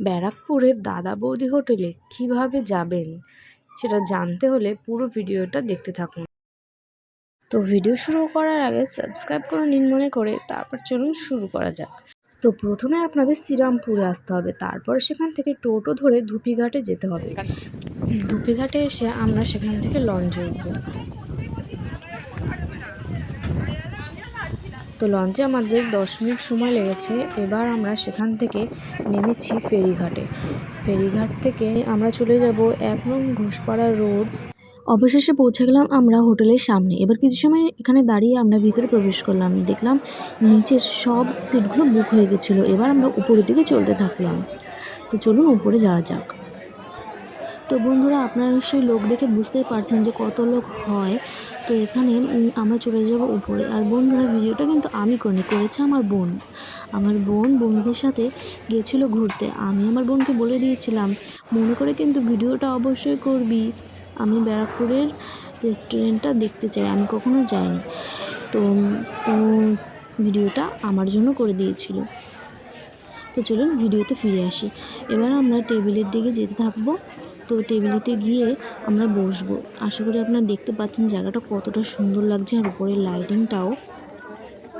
ব্যারাকপুরের দাদা বৌদি হোটেলে কীভাবে যাবেন সেটা জানতে হলে পুরো ভিডিওটা দেখতে থাকুন। তো ভিডিও শুরু করার আগে সাবস্ক্রাইব করে নিন মনে করে, তারপর চলুন শুরু করা যাক। তো প্রথমে আপনাদের শ্রীরামপুরে আসতে হবে, তারপর সেখান থেকে টোটো ধরে ধুপিঘাটে যেতে হবে। ধুপিঘাটে এসে আমরা সেখান থেকে লঞ্চে উঠবো। তো লঞ্চে আমাদের দশ মিনিট সময় লেগেছে। এবার আমরা সেখান থেকে নেমেছি ফেরিঘাটে। ফেরিঘাট থেকে আমরা চলে যাব এক নং ঘোষপাড়া রোড। অবশেষে পৌঁছে গেলাম আমরা হোটেলের সামনে। এবার কিছু সময় এখানে দাঁড়িয়ে আমরা ভিতরে প্রবেশ করলাম। দেখলাম নিচের সব সিটগুলো বুক হয়ে গেছিল। এবার আমরা উপরের দিকে চলতে থাকলাম। তো চলুন উপরে যাওয়া যাক। তো বন্ধুরা, আপনারা নিশ্চয়ই লোক দেখে বুঝতেই পারছেন যে কত লোক হয়। তো এখানে আমরা চলে যাব উপরে। আর বন্ধুরা, ভিডিওটা কিন্তু আমি করিনি, করেছে আমার বোন। আমার বোন বন্ধুদের সাথে গিয়েছিল ঘুরতে। আমি আমার বোনকে বলে দিয়েছিলাম, মনে করে কিন্তু ভিডিওটা অবশ্যই করবি। আমি ব্যারাকপুরের রেস্টুরেন্টটা দেখতে চাই। আমি কখনো যাইনি। তো ভিডিওটা আমার জন্য করে দিয়েছিল। তো চলুন, ভিডিওতে ফিরে আসি। এবার আমরা টেবিলের দিকে যেতে থাকব। তো টেবিলিতে গিয়ে আমরা বসবো। আশা করি আপনারা দেখতে পাচ্ছেন জায়গাটা কতটা সুন্দর লাগছে আর উপরে লাইটিংটাও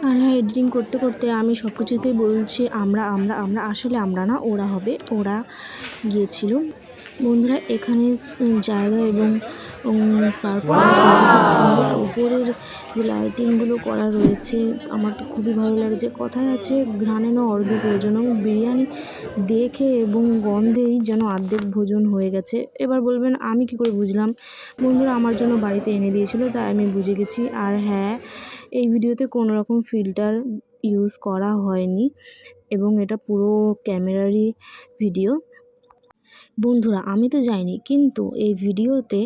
আর হ্যাঁ এডিটিং করতে করতে আমি সব কিছুতেই বলছি, আমরা আমরা আমরা আসলে আমরা না, ওরা হবে। ওরা গিয়েছিল। বন্ধুরা এখানে জায়গা এবং সুন্দর উপরের যে লাইটিংগুলো করা রয়েছে আমার তো খুবই ভালো লাগছে। কথায় আছে ঘ্রাণে না অর্ধ প্রয়োজন এবং বিরিয়ানি দেখে এবং গন্ধেই যেন অর্ধেক ভোজন হয়ে গেছে। এবার বলবেন আমি কি করে বুঝলাম? বন্ধুরা আমার জন্য বাড়িতে এনে দিয়েছিল তাই আমি বুঝে গেছি। আর হ্যাঁ এই ভিডিওতে কোনো রকম ফিল্টার ইউজ করা হয়নি এবং এটা পুরো ক্যামেরারই ভিডিও বন্ধুরা, আমি তো যাইনি, কিন্তু এই ভিডিওতে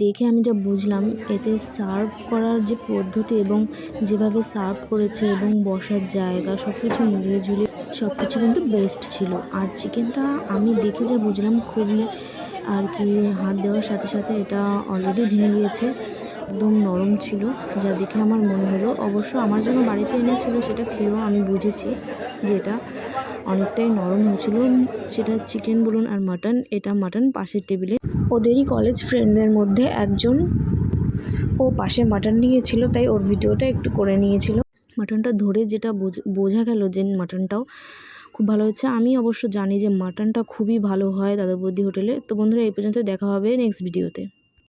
দেখে আমি যা বুঝলাম, এতে সার্ভ করার যে পদ্ধতি এবং যেভাবে সার্ভ করেছে এবং বসার জায়গা সব কিছু মিলিয়ে ঝুলিয়ে সব কিছু কিন্তু বেস্ট ছিল। আর চিকেনটা আমি দেখে যা বুঝলাম, খুবই আর কি হাত দেওয়ার সাথে সাথে এটা অলরেডি ভেঙে গিয়েছে। একদম নরম ছিল, যা দেখে আমার মনে হলো, অবশ্য আমার জন্য বাড়িতে এনেছিল সেটা খেয়েও আমি বুঝেছি যে এটা অনেকটাই নরম হয়েছিল। সেটা চিকেন বলুন আর মাটন, এটা মাটন পাশের টেবিলে। ওদেরই কলেজ ফ্রেন্ডদের মধ্যে একজন ও পাশে মাটন নিয়েছিল, তাই ওর ভিডিওটা একটু করে নিয়েছিল। মাটনটা ধরে যেটা বোঝ- গেল যে মাটনটাও খুব ভালো হচ্ছে আমি অবশ্য জানি যে মাটনটা খুবই ভালো হয় দাদা বৌদি হোটেলে। তো বন্ধুরা, এই পর্যন্ত দেখা হবে নেক্সট ভিডিওতে